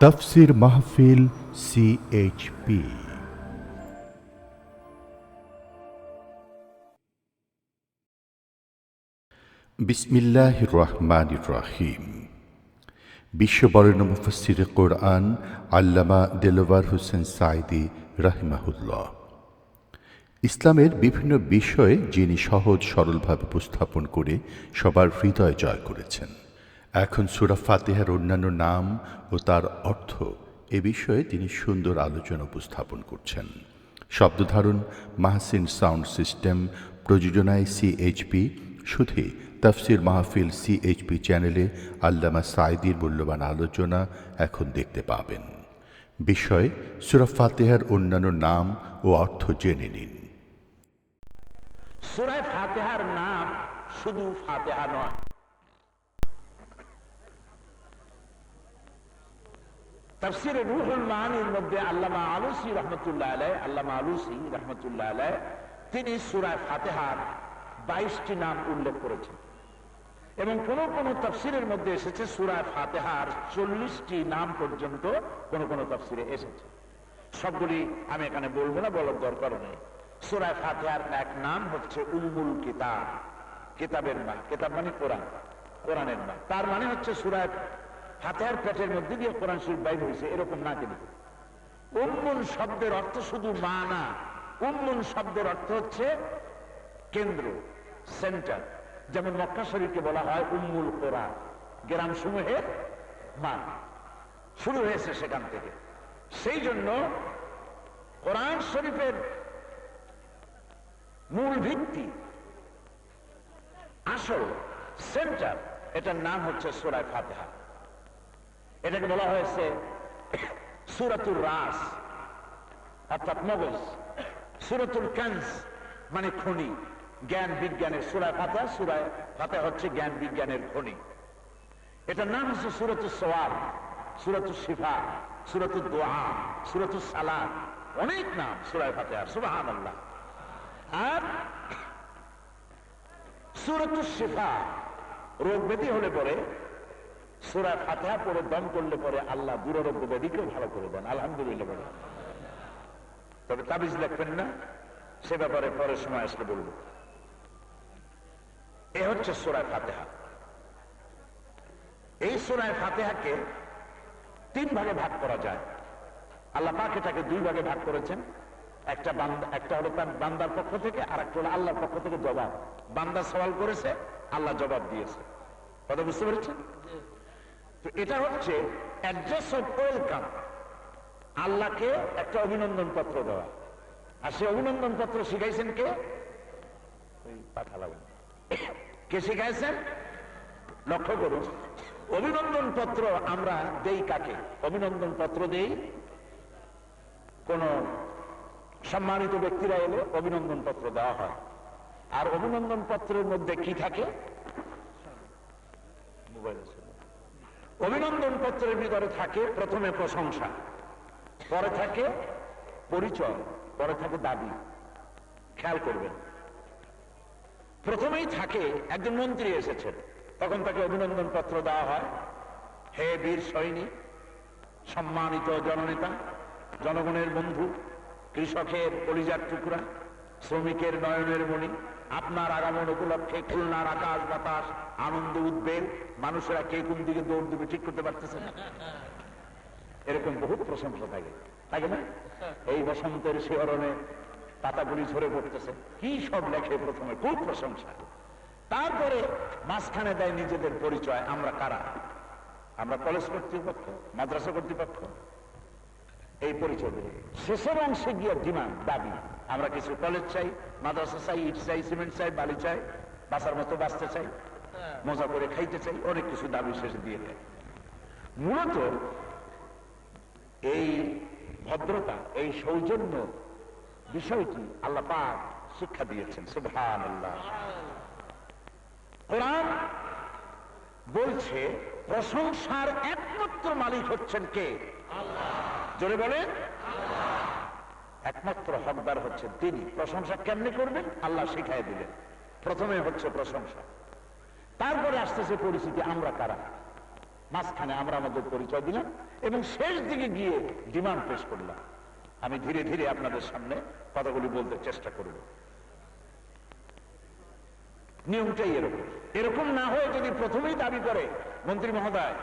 তফসির মাহফিল সিএইচপি বিসমিল্লাহ রহমান রাহিম। বিশ্ববরণ মুফসির কোরআন আল্লামা দেলোয়ার হোসেন সাইদি রাহিমাহুল্লাহ। ইসলামের বিভিন্ন বিষয়ে যিনি সহজ সরলভাবে উপস্থাপন করে সবার হৃদয় জয় করেছেন। এখন সুরা ফাতেহার অন্যান্য নাম ও তার অর্থ এ বিষয়ে তিনি সুন্দর আলোচনা উপস্থাপন করছেন। শব্দধারণ মাহসিন সাউন্ড সিস্টেম, প্রযোজনায় সিএইচপি শুধু তফসির মাহফিল সিএইচপি চ্যানেলে আল্লামা সাইদির মূল্যবান আলোচনা এখন দেখতে পাবেন। বিষয়, সুরা ফাতেহার অন্যান্য নাম ও অর্থ জেনে নিন। সুরায় ফাতেহার নাম শুধু ফাতেহা নয়। তাফসিরে রুহুল মাহানির মধ্যে আল্লামা আলুসি রহমতুল্লাহ আলাই আল্লামা আলুসি রহমতুল্লাহ আলাই তিনি সুরায় ফাতেহার বাইশটি নাম উল্লেখ করেছেন। এবং কোন কোন তফসিরের মধ্যে এসেছে সুরায় ফাতেহার চল্লিশটি নাম পর্যন্ত কোন কোন তফসিরে এসেছে। সবগুলি আমি এখানে বলব না, বলার দরকার নেই। সুরায় ফাতেহার এক নাম হচ্ছে উম্মুল কিতাব। কিতাবের মা কিতাব মানে কোরআন, কোরআনের মা তার মানে হচ্ছে সুরায় ফাতেহার পেটের মধ্যে দিয়ে কোরআন শরীফ বাইর হয়েছে এরকম না কিন্তু উম্মুল শব্দের অর্থ শুধু মা না উম্মুল শব্দের অর্থ হচ্ছে কেন্দ্র, সেন্টার। যেমন মক্কা শরীফকে বলা হয় উম্মুল কোরআন গ্রাম সমূহের মা। শুরু হয়েছে সেখান থেকে। সেই জন্য কোরআন শরীফের মূল ভিত্তি, আসল, সেন্টার, এটার নাম হচ্ছে সুরায় ফাতেহা। এটাকে বলা হয়েছে সুরাতুর রাস, অর্থাৎ মগজ সুরাতুল কান্স মানে খনি, জ্ঞান বিজ্ঞানের সুরায় ফাতা সুরায় ফাতা হচ্ছে জ্ঞান বিজ্ঞানের খনি। এটার নাম হচ্ছে সুরতুল সোয়াল সুরতুল শিফা সুরতুল দোয়া সুরতুল সালাদ অনেক নাম সুরায় ফাতে সুবাহান আল্লাহ আর সুরতুল শিফা, রোগ ব্যাধি হলে পরে সুরায় ফাতেহা পরে দম করলে পরে আল্লাহ দুরারোগ্য ব্যাধিকেও ভালো করে দেন, আলহামদুলিল্লাহ বলে। তবে তাবিজ লিখবেন না, সে ব্যাপারে পরের সময় আসলে বলব। এ হচ্ছে সুরায় ফাতেহা। এই সুরায় ফাতেহাকে তিন ভাগে ভাগ করা যায়। আল্লাহ পাক এটাকে দুই ভাগে ভাগ করেছেন। একটা বান্দা, একটা হলো তার বান্দার পক্ষ থেকে আর একটা হলো আল্লাহর পক্ষ থেকে জবাব। বান্দা সওয়াল করেছে, আল্লাহ জবাব দিয়েছে। কথা বুঝতে পেরেছেন? তো এটা হচ্ছে অ্যাড্রেস অফ ওয়েলকাম আল্লাহকে একটা অভিনন্দন পত্র দেওয়া। আর সে অভিনন্দন পত্র শিখাইছেন কে? কে শিখাইছেন? লক্ষ্য করুন, অভিনন্দন পত্র আমরা দেই কাকে? অভিনন্দন পত্র দেই কোন সম্মানিত ব্যক্তিরা এলে অভিনন্দন পত্র দেওয়া হয়। আর অভিনন্দন পত্রের মধ্যে কি থাকে? মোবাইল আছে। অভিনন্দন পত্রের ভিতরে থাকে প্রথমে প্রশংসা, পরে থাকে পরিচয়, পরে থাকে দাবি। খেয়াল করবেন। প্রথমেই থাকে, একজন মন্ত্রী এসেছেন। তখন তাকে অভিনন্দন পত্র দেওয়া হয়। হে বীর সৈনিক সম্মানিত জননেতা, জনগণের বন্ধু, কৃষকের কলিজার টুকরা শ্রমিকের নয়নের মণি, আপনার আগমন উপলক্ষে খুলনার আকাশ বাতাস, আনন্দ, উদ্বেগ, মানুষেরা কে কোন দিকে দৌড় দেবে ঠিক করতে পারতেছে না। এরকম বহুত প্রশংসা থাকে থাকে না? এই বসন্তের শিহরণে পাতাগুলি ঝরে পড়তেছে। কি সব লেখে প্রথমে, খুব প্রশংসা। তারপরে মাঝখানে দেয় নিজেদের পরিচয়, আমরা কারা? আমরা কলেজ কর্তৃপক্ষ, মাদ্রাসা কর্তৃপক্ষ? এই পরিচয় শেষের অংশে গিয়ে ডিমান্ড, দাবি। আমরা কিছু কলেজ চাই মাদ্রাসা চাই ইট চাই সিমেন্ট চাই বালি চাই বাসার মতো বাঁচতে চাই মজা করে খাইতে চাই অনেক কিছু দাবি শেষে দিয়ে দেয়। মূলত এই ভদ্রতা এই সৌজন্য বিষয়টি আল্লাহ পাক শিক্ষা দিয়েছেন সুবহান আল্লাহ কোরআন বলছে প্রশংসার একমাত্র মালিক হচ্ছেন কে? জোরে বলে একমাত্র হকদার হচ্ছেন তিনি। প্রশংসা কেমনি করবেন? আল্লাহ শিখাই দিলেন। প্রথমে হচ্ছে প্রশংসা। তারপরে আসতেছে পরিস্থিতি, আমরা কারা? মাঝখানে আমরা আমাদের পরিচয় দিলাম এবং শেষ দিকে গিয়ে ডিমান্ড পেশ করলাম। আমি ধীরে ধীরে আপনাদের সামনে কথাগুলি বলতে চেষ্টা করব। নিয়মটাই এরকম। এরকম না হয়ে যদি প্রথমেই দাবি করে, মন্ত্রী মহোদয়,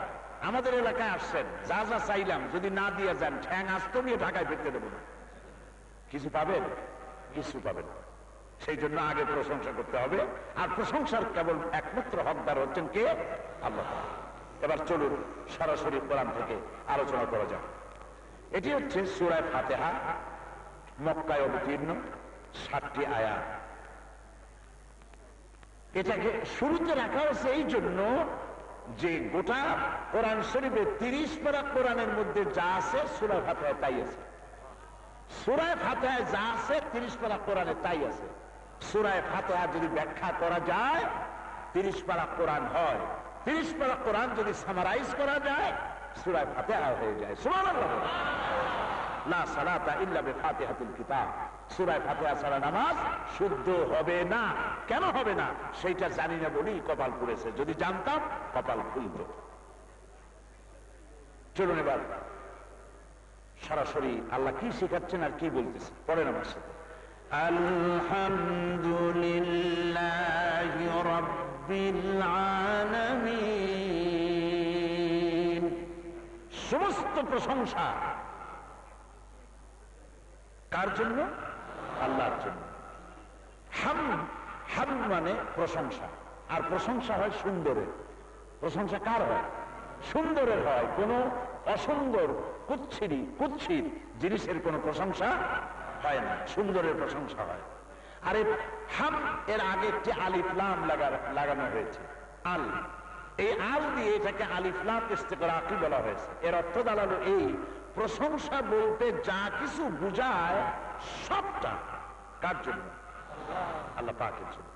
আমাদের এলাকায় আসছেন, যা যা চাইলাম, যদি না দিয়ে যান, ঠ্যাং আস্ত নিয়ে ঢাকায় ফিরতে দেবো না। কিছু পাবেন? কিছু পাবেন। সেই জন্য আগে প্রশংসা করতে হবে। আর প্রশংসার কেবল একমাত্র হকদার হচ্ছেন কে? আল্লাহ। এবার চলুন সরাসরি কোরআন থেকে আলোচনা করা যাক। এটি হচ্ছে সুরায় ফাতেহা, মক্কায় অবতীর্ণ ষাটটি আয়া এটাকে শুরুতে রাখা হয়েছে এই জন্য যে গোটা কোরআন শরীফে তিরিশ পারা কোরআনের মধ্যে যা আছে সুরা ফাতেহা তাই আছে। সুরায় ফাতেহা যা আছে, তিরিশ পারা কোরআনে তাই আছে। সুরায় ফাতেহা যদি ব্যাখ্যা করা যায়, তিরিশ পারা কোরআন হয়। তিরিশ পারা কোরআন যদি সামারাইজ করা যায়, সুরায় ফাতেহা হয়ে যায়। সুবহানাল্লাহ লা সালাতা ইল্লা বিফাতিহাতুল কিতাব। সূরা ফাতিহা ছাড়া নামাজ শুদ্ধ হবে না। কেন হবে না? সেইটা জানি না বলেই কপাল পুড়েছে। যদি জানতাম, কপাল চলুন এবার সরাসরি আল্লাহ কি শেখাচ্ছেন আর কি বলতেছে পড়েন আমার সাথে। আলহামদুলিল্লাহ রব্বিল আলামিন। সমস্ত প্রশংসা কার জন্য? আল্লাহর জন্য। হাম হাম মানে প্রশংসা। আর প্রশংসা হয় সুন্দরের। প্রশংসা কার হয়? সুন্দরের হয়। কোন অসুন্দর কুচ্ছিরি, কুচ্ছির জিনিসের কোনো প্রশংসা হয় না, সুন্দরের প্রশংসা হয়। আর হাম, এর আগে একটি আলিফলাম লাগানো হয়েছে, আল। এই আল দিয়ে এটাকে আলিফলাম ইস্তেকরাকি বলা হয়েছে। এর অর্থ দাঁড়াল এই, প্রশংসা বলতে যা কিছু বুঝায় সবটা। কার জন্য? আল্লাহ পাকের জন্য।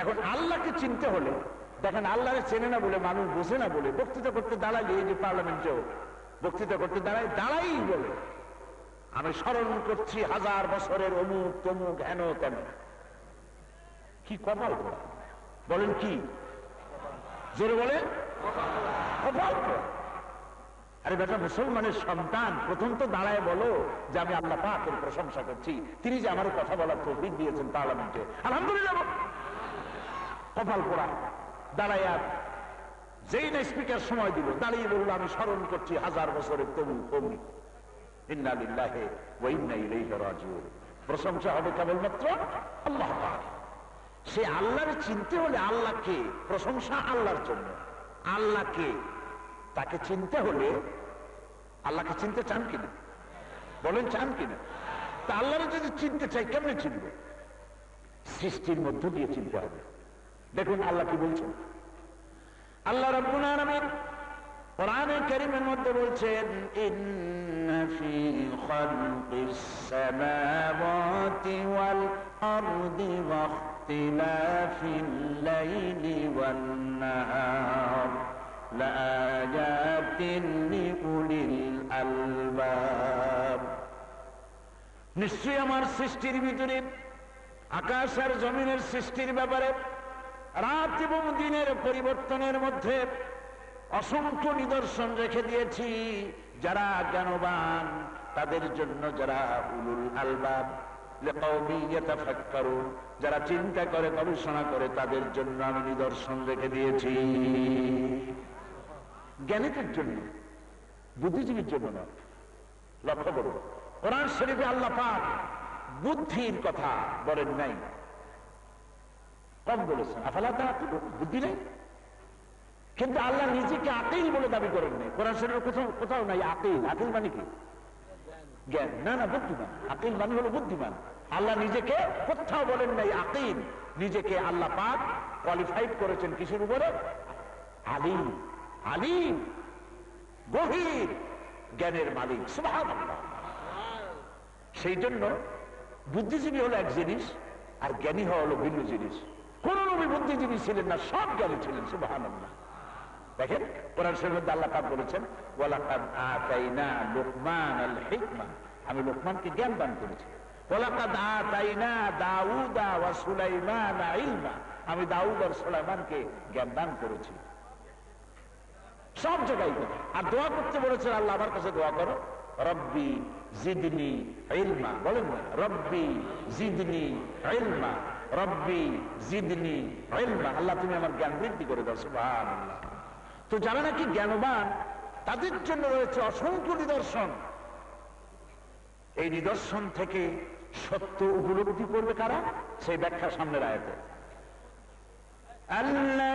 এখন আল্লাহকে চিনতে হলে দেখেন, আল্লাহরে চেনে না বলে, মানুষ বুঝে না বলে, বক্তৃতা করতে দাঁড়ালে এই যে পার্লামেন্টেও বক্তৃতা করতে দাঁড়ায় দাঁড়াই বলে। আমি স্মরণ করছি হাজার বছরের অমুক তমুক হেন তেন। কি কপাল বলেন কি? জোরে বলে কপাল আরে বেটা, মুসলমানের সন্তান, প্রথম তো দাঁড়ায় বলো যে আমি আল্লাহ পাকের প্রশংসা করছি। তিনি যে আমার কথা বলার তৌফিক দিয়েছেন পার্লামেন্টে। আলহামদুলিল্লাহ। কপাল পোড়া আর যেই না স্পিকার সময় দিল দাঁড়িয়ে বলল আমি স্মরণ করছি হাজার বছরের তবু কমি ইন্নালিল্লাহে প্রশংসা হবে কেবলমাত্র আল্লাহ সে চিনতে হলে আল্লাহকে, প্রশংসা আল্লাহর জন্য। আল্লাহকে, তাকে চিনতে হলে আল্লাহকে চিনতে চান কিনা? বলেন, চান কিনা? তা আল্লাহরে যদি চিনতে চাই কেমনে চিনবে? সৃষ্টির মধ্য দিয়ে চিনতে হবে। দেখুন আল্লাহ কি বলছেন। আল্লাহ রব্বুল আলামিন কোরআনে কারীমের মধ্যে বলছেন, ইন্না ফি খালকিস সামাওয়াতি ওয়াল আরদি ওয়া লাইলি ওয়ান নাহার। লাআয়াতিন লিউলিল আলবাব। নিশ্চয়ই আমার সৃষ্টির ভিতরে, আকাশ আর জমিনের সৃষ্টির ব্যাপারে রাত এবং দিনের পরিবর্তনের মধ্যে অসংখ্য নিদর্শন রেখে দিয়েছি। যারা জ্ঞানবান, তাদের জন্য যারা উলুল আলবাব যারা চিন্তা করে, গবেষণা করে, তাদের জন্য আমি নিদর্শন রেখে দিয়েছি। জ্ঞানীদের জন্য, বুদ্ধিজীবীর জন্য নয় লক্ষ্য করুন, কোরআন শরীফে আল্লাহ পাক বুদ্ধির কথা বলেন নাই। কম বলেছেন আফালা তারা বুদ্ধি নেই? কিন্তু আল্লাহ নিজেকে আকিল বলে দাবি করেন নাই। কোরআন শরীফের কোথাও কোথাও নাই আকিল। আকিল মানে কি? জ্ঞান। না না, বুদ্ধিমান। আকিল মানে হলো বুদ্ধিমান। আল্লাহ নিজেকে কোথাও বলেন নাই আকিল। নিজেকে আল্লাহ পাক কোয়ালিফাইড করেছেন কিসের উপরে? আলিম। আলিম। গভীর জ্ঞানের মালিক। সুবহানাল্লাহ। সেই জন্য বুদ্ধিজীবী হলো এক জিনিস আর জ্ঞানী হওয়া হলো ভিন্ন জিনিস। নবী বুদ্ধিজীবী ছিলেন না, সব জ্ঞানী ছিলেন, সুবহানাল্লাহ। দেখেন, কোরআন শরীফে আল্লাহ পাক বলেছেন, ওয়ালাকাদ আতাইনা লুকমান আল হিকমা আমি লোকমানকে জ্ঞান দান করেছি। ওয়ালাকাদ আতাইনা দাউদা ওয়া আমি দাউদ আর সুলাইমানকে জ্ঞান দান করেছি। সব জায়গায় আর দোয়া করতে বলেছেন, আল্লাহ আমার কাছে দোয়া করো। রব্বি জিদনি ইলমা। বলেন না, রব্বি জিদনি ইলমা। রব্বি জিদনি আল্লাহ, তুমি আমার জ্ঞান বৃদ্ধি করে দাও তো যারা নাকি জ্ঞানবান, তাদের জন্য রয়েছে অসংখ্য নিদর্শন। এই নিদর্শন থেকে সত্য উপলব্ধি করবে কারা? সেই ব্যাখ্যা সামনে রায়তে আল্লাহ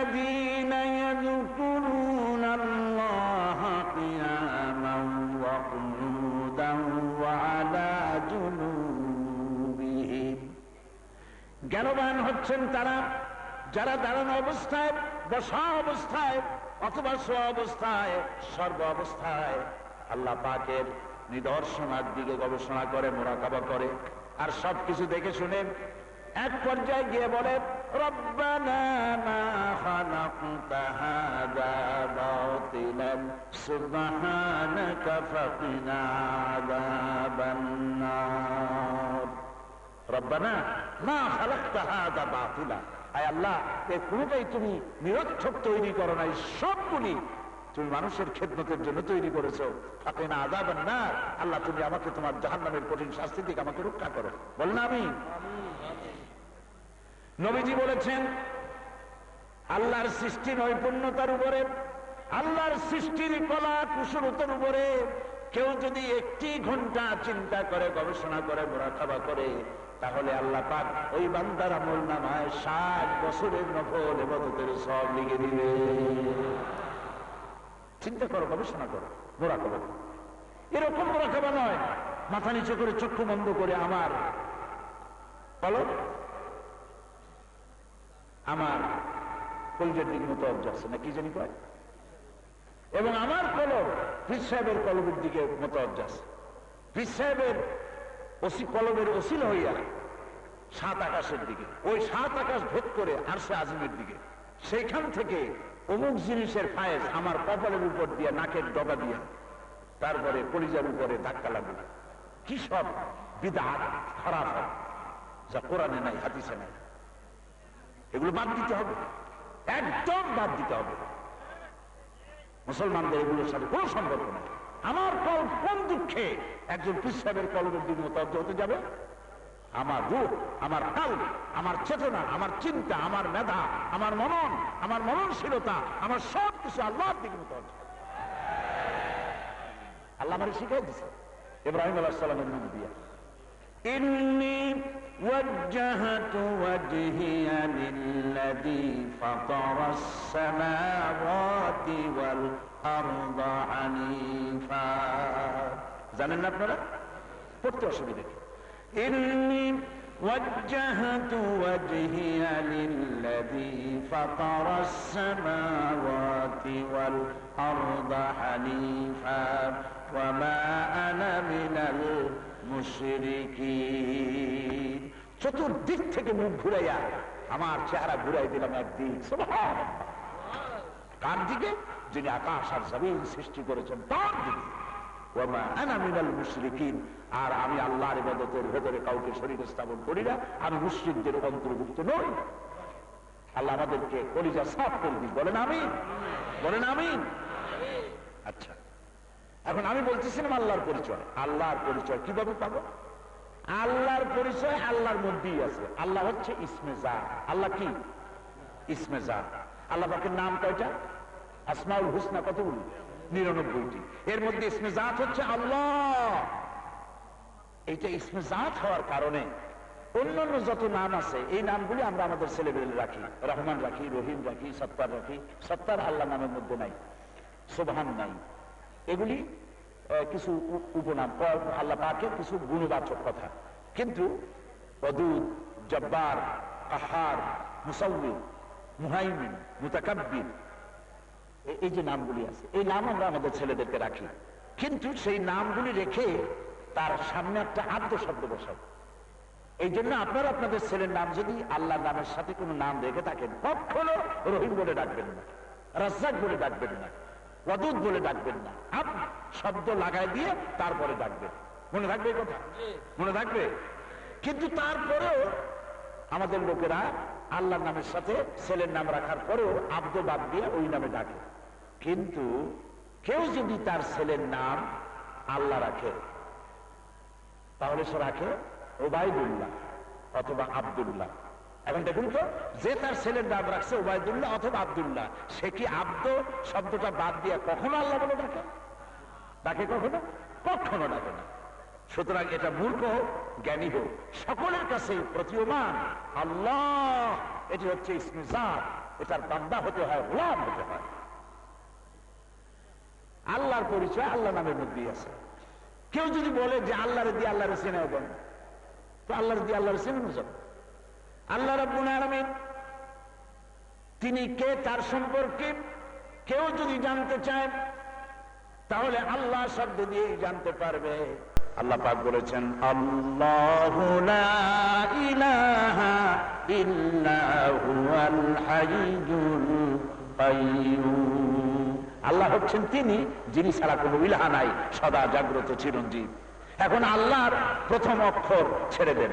জ্ঞানবান হচ্ছেন তারা। যারা দাঁড়ানো অবস্থায়, বসা অবস্থায়, অথবা শোয়া অবস্থায়, সর্ব অবস্থায় আল্লাহ পাকের নিদর্শনার দিকে গবেষণা করে, মোরাকাবা করে। আর সবকিছু দেখে শুনে এক পর্যায়ে গিয়ে বলে, রব্বানা নার। রব্বানা খালাকতা হাযা বাতিলা। আয় আল্লাহ কোনোটাই তুমি নিরর্থক তৈরি করো নাই, সবগুলি তুমি মানুষের খেদমতের জন্য তৈরি করেছ। ফাকিনা আযাবান নার। আল্লাহ, তুমি আমাকে তোমার জাহান্নামের কঠিন শাস্তি থেকে আমাকে রক্ষা করো। না আমি? নবীজি বলেছেন, আল্লাহর সৃষ্টি নৈপুণ্যতার উপরে, আল্লাহর সৃষ্টির কলা কুশলতার উপরে, কেউ যদি একটি ঘণ্টা চিন্তা করে, গবেষণা করে মোরাখাবা করে তাহলে আল্লাহ পাক ওই বান্দার আমল নামায় ষাট বছরের নফল এবাদতের সব লিখে দিবে। চিন্তা করো, গবেষণা করো মোরাখাবা করো। এরকম মোরাখাবা নয়, মাথা নিচু করে চক্ষু বন্ধ করে আমার, বলো, আমার কলজের দিক মতো যাচ্ছে না কি জানি কয়? এবং আমার কলম, পীর সাহেবের কলমের দিকে মতো যাচ্ছে পীর সাহেবের ওসি কলমের ওসিল হইয়া সাত আকাশের দিকে, ওই সাত আকাশ ভেদ করে আর সে আজিমের দিকে। সেইখান থেকে অমুক জিনিসের ফায়েজ আমার কপালের উপর দিয়ে, নাকের ডগা দিয়া, তারপরে কলিজার উপরে ধাক্কা লাগবে কি সব বিদাত খারাপ যা কোরআনে নাই, হাদিসে নাই। এগুলো বাদ দিতে হবে, একদম বাদ দিতে হবে। মুসলমানদের এগুলোর সাথে কোনো সম্পর্ক নেই। আমার কল কোন দুঃখে একজন কৃষকের কলমের দিকে হতে যাবে? আমার রূপ, আমার কাল, আমার চেতনা, আমার চিন্তা, আমার মেধা, আমার মনন, আমার মননশীলতা, আমার সব কিছু মতো আল্লাহ আমার শিখাই দিছে ইব্রাহিম আল্লাহ সালামের দিয়া إني وجهت وجهي للذي فطر السماوات والأرض حنيفا জানেন না আপনারা পড়তে অসুবিধা নেই إني وجهت وجهي للذي فطر السماوات والأرض حنيفا وما أنا من চতুর্দিক থেকে মুখ ঘুরাইয়া আমার চেহারা ঘুরাই দিলাম একদিক কার দিকে যিনি আকাশ আর জমিন সৃষ্টি করেছেন তার দিকে। আর আমি আল্লাহর ইবাদতের ভেতরে কাউকে শরীর স্থাপন করি না, আমি মুসলিমদের অন্তর্ভুক্ত নই। আল্লাহ আমাদেরকে কলিজা সাফ করে দিই বলেন আমি বলেন আমি আচ্ছা। এখন আমি বলতেছিলাম আল্লাহর পরিচয়। আল্লাহর পরিচয় কীভাবে পাবো? আল্লাহর পরিচয় আল্লাহর মধ্যেই আছে। আল্লাহ হচ্ছে ইসমে আল্লাহ কি? ইসমে আল্লাহ পাকের নাম কয়টা? আসমাউল হুসনা, কতগুলি? নিরানব্বইটি। এর মধ্যে ইসমে জাত হচ্ছে আল্লাহ। এইটা ইসমে জাত হওয়ার কারণে অন্যান্য যত নাম আছে, এই নামগুলি আমরা আমাদের ছেলেবেলে রাখি। রহমান রাখি, রহিম রাখি, সত্তার রাখি। সত্তার আল্লাহ নামের মধ্যে নাই। সোবহান নাই। এগুলি কিছু উপনাম। আল্লাহ পাকের কিছু গুণবাচক কথা। কিন্তু অদুদ জব্বার, কাহার, মুসাউমিন, মুহাইমিন, মুতাকাব্বির এই যে নামগুলি আছে, এই নাম আমরা আমাদের ছেলেদেরকে রাখি। কিন্তু সেই নামগুলি রেখে তার সামনে একটা আদ্য শব্দ বসাবো এই জন্য আপনারা আপনাদের ছেলের নাম যদি আল্লাহ নামের সাথে কোনো নাম রেখে থাকেন, কখনো রহিম বলে ডাকবেন না, রাজ্জাক বলে ডাকবেন না। ওয়াদুদ বলে ডাকবেন না। আপ, শব্দ লাগাই দিয়ে তারপরে ডাকবেন। মনে থাকবে কথা? মনে থাকবে? কিন্তু তারপরেও আমাদের লোকেরা আল্লাহর নামের সাথে ছেলের নাম রাখার পরেও আব্দ বাদ দিয়ে ওই নামে ডাকে। কিন্তু কেউ যদি তার ছেলের নাম আল্লাহ রাখে, তাহলে সে রাখে ওবায়দুল্লাহ অথবা আব্দুল্লাহ। এখন দেখুন তো, যে তার ছেলের নাম রাখছে ওবায়দুল্লাহ অথবা আব্দুল্লাহ, সে কি আব্দ? শব্দটা বাদ দিয়ে কখনো আল্লাহ বলে ডাকে? ডাকে কখনো? কখনো ডাকে না। সুতরাং এটা মূর্খ হোক, জ্ঞানী হোক, সকলের কাছে প্রতীয়মান। আল্লাহ, এটি হচ্ছে ইসমিজাত এটার বান্দা হতে হয়, গোলাম হতে হয়। আল্লাহর পরিচয় আল্লাহ নামের মধ্যেই আছে। কেউ যদি বলে যে আল্লাহরে দিয়ে আল্লাহরে চেনা দেন তো আল্লাহর দিয়ে আল্লাহরে চেনানো যাবে আল্লাহ রাব্বুল আলামিন তিনি কে তার সম্পর্কে কেউ যদি জানতে চায় তাহলে আল্লাহ শব্দ দিয়েই জানতে পারবে। আল্লাহ পাক বলেছেন আল্লাহ ইলাহা হাইয়ুল আল্লাহ হচ্ছেন তিনি যিনি ছাড়া কোনো ইলাহা নাই সদা জাগ্রত চিরঞ্জীব। এখন আল্লাহর প্রথম অক্ষর ছেড়ে দেন।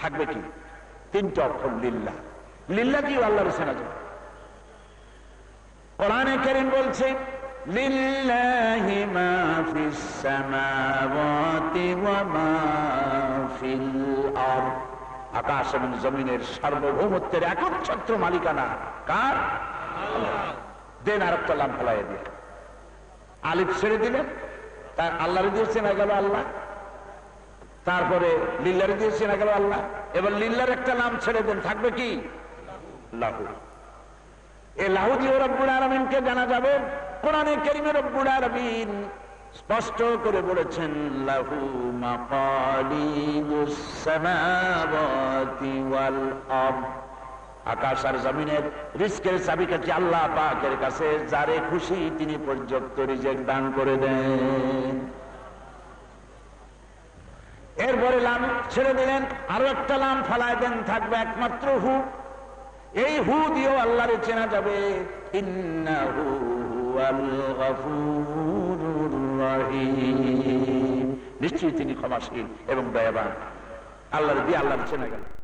থাকবে কি? তিনটা অক্ষর লিল্লাহ লিল্লাহ কি আল্লাহর সেনা যাবে কোরআনে কারীম বলছে, লিল্লাহি মা ফিস সামাওয়াতি ওয়া মা ফিল আরদ। আকাশ এবং জমিনের সার্বভৌমত্বের একচ্ছত্র মালিকানা কার? দেন আর একটা লাম ফেলাই দিয়ে। আলিফ ছেড়ে দিলেন, তার আল্লাহরে দিয়ে চেনা গেল আল্লাহ। তারপরে লিল্লারে দিয়ে চেনা গেল আল্লাহ। এবার লিল্লার একটা নাম ছেড়ে দেন, থাকবে কি? লাহু। এ লাহুদিও রব্বুল আলমিনকে জানা যাবে। কোরআনে কেরিমে রব্বুল আলমিন স্পষ্ট করে বলেছেন, লাহু আকাশ আর জমিনের রিস্কের চাবিকাঠি আল্লাহ পাকের কাছে, যারে খুশি তিনি পর্যাপ্ত রিজেক দান করে দেন। এরপরে লাম ছেড়ে দিলেন, আরও একটা লাম ফালায় দেন, থাকবে একমাত্র হু। এই হু দিয়েও আল্লাহরে চেনা যাবে। নিশ্চয়ই তিনি ক্ষমাশীল এবং দয়াবান। আল্লাহর দিয়ে আল্লাহর চেনা গেল।